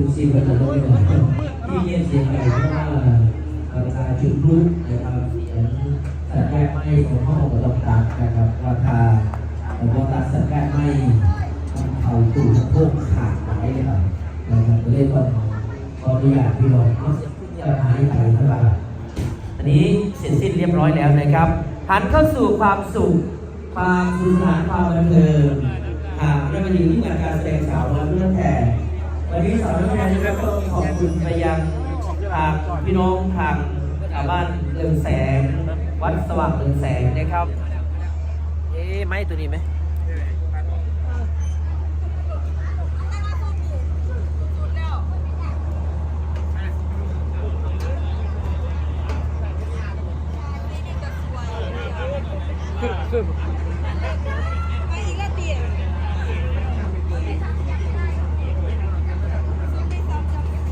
มซีกันจะต้องหน่อยที่เย็นเสียงใหญ่เพราะว่าราคาจุดรุ่นะครับสัญญาณไม่ของห้องต้องตัดนะครับราคาของตัดสัญญาณไม่เขาตู่พวกขาดหายเลยครับนะครับก็เลยต้องขออนุญาตพี่น้องเนาะจะหายไปเท่าไหร่อันนี้เสร็จสิ้นเรียบร้อยแล้วนะครับหันเข้าสู่ความสุขความสนุกสานความบันเทิงหากได้มาอยู่ที่งานการแสดงสาวน้อยเพื่อแผ่ วันนี้สาวน้อยเพื่อนแผ่นะครับก็ขอบคุณไปยังทางพี่น้องทางชาวบ้านเรืองแสง วัดสว่างเรืองแสงนะครับ เอ๊ะไหมตัวนี้ไหมไปอีกแล้วตี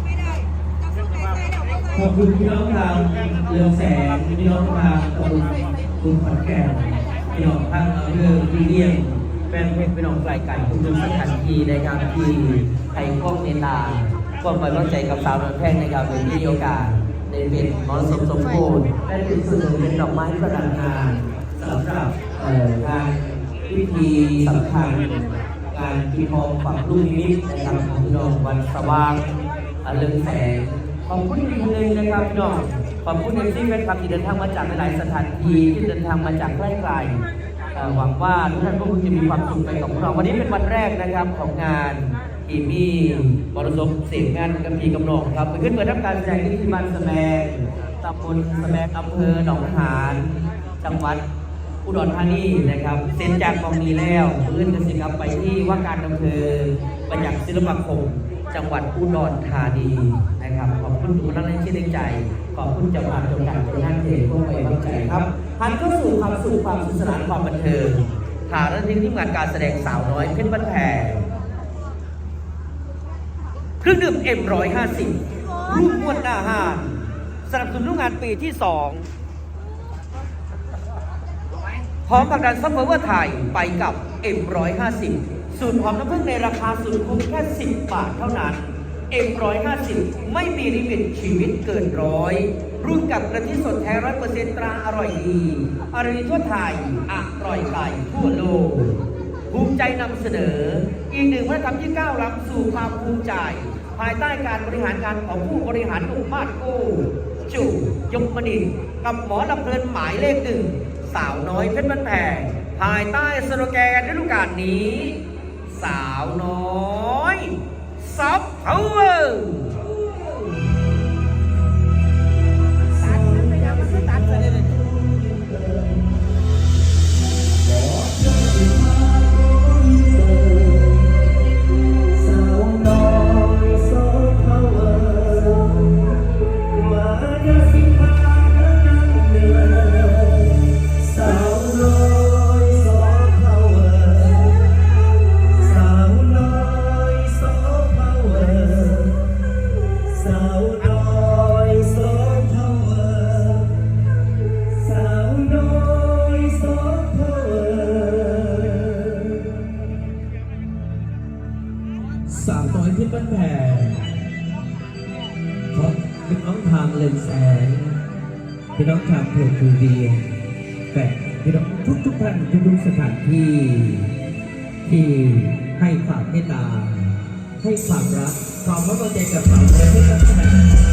ไม่ได้จะพูดไหนใจเดี๋ยวก็ ขอบคุณพี่น้องทางเรืองแสงพี่น้องทางตำบลคุณขอนแก่นพี่น้องทางอำเภอพี่เรียงแฟนเพจพี่น้องไกลไก่ทุกทุกสถานที่นะครับที่ไทยกล้องเนตาความไว้วางใจกับสาวน้อยแพร่งนะครับในที่โอกาสในเป็นมอสมสมโพธิและเป็นส่วนหนึ่งเป็นดอกไม้ประดับงานสำหรับงานพิธีสำคัญงานปีทองฝังลูกนิมิตในะครับของพี่น้องวันสว่างอเรืองแสง ขอบคุณอีกทีหนึงนะครับพี่น้องขอบคุณเอฟซีแฟนคลับที่เดินทางมาจากหลายๆสถานที่ที่เดินทางมาจากใกล้ๆเอ่อหวังว่าทุกท่านก็คงจะมีความสุขไปกับพวกเราวันนี้เป็นวันแรกนะครับของงานที่มีบรสมเสียงงานกับพีกำนองครับขึ้นเปิดทำการแสดงที่บ้านสแมงตำบลสแมงอำเภอหนองหานจังหวัดอุดรธานีนะครับเซ็นจากกองนี้แล้วพื้นจะสิครับไปที่ว่าการอำเภอประยักษ์ศิลปาคม จังหวัดอุดรธานีนะครับ ขอบคุณทุกท่านที่ชื่นใจ ขอบคุณเจ้าภาพเจ้าการเจ้าหน้าที่พวกไปวางใจครับหันเข้าสู่ความสุขความสนุกสนานความบันเทิงฐานทิ้งที่งานการแสดงสาวน้อยเพชรบ้านแพงเครื่องดื่มเอ็มร้อยห้าสิบรูปมวลอาหารสนับสนุนงานปีที่สองพร้อมกับการซัพพอร์เวอร์ไทยไปกับ M150 สูตรหอมน้ำผึ้งในราคาสุดคุ้มแค่ 10 บาทเท่านั้น M150 ไม่มีลิมิตชีวิตเกินร้อยรุ่นกับกระทิสดแท้ร้อยเปอร์เซ็นต์ตราอร่อยดีอร่อยทั่วไทยอร่อยไกลทั่วโลก ภูมิใจนำเสนอ อีกหนึ่งวัฒนธรรมที่ก้าวล้ำสู่ความภูมิใจ ภายใต้การบริหารงานของผู้บริหารหนุ่มมาดกู้จูยมมณินทร์กับหมอลำเพลินหมายเลขหนึ่งสาวน้อยเพชรบ้านแพงภายใต้สโลแกนฤดูกาลนี้ สาวน้อยซับพาวเวอ นแสงพี่น้องชาวเพจทูเดียแต่พี่น้องทุกทุกท่านทุกทุกสถานที่ ที่ให้ความเมตตาให้ความรักความไว้วางใจกับเราในทุกสถานแพง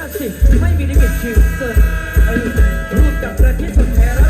I see. might be even cheaper. So, I'll move the practice on camera.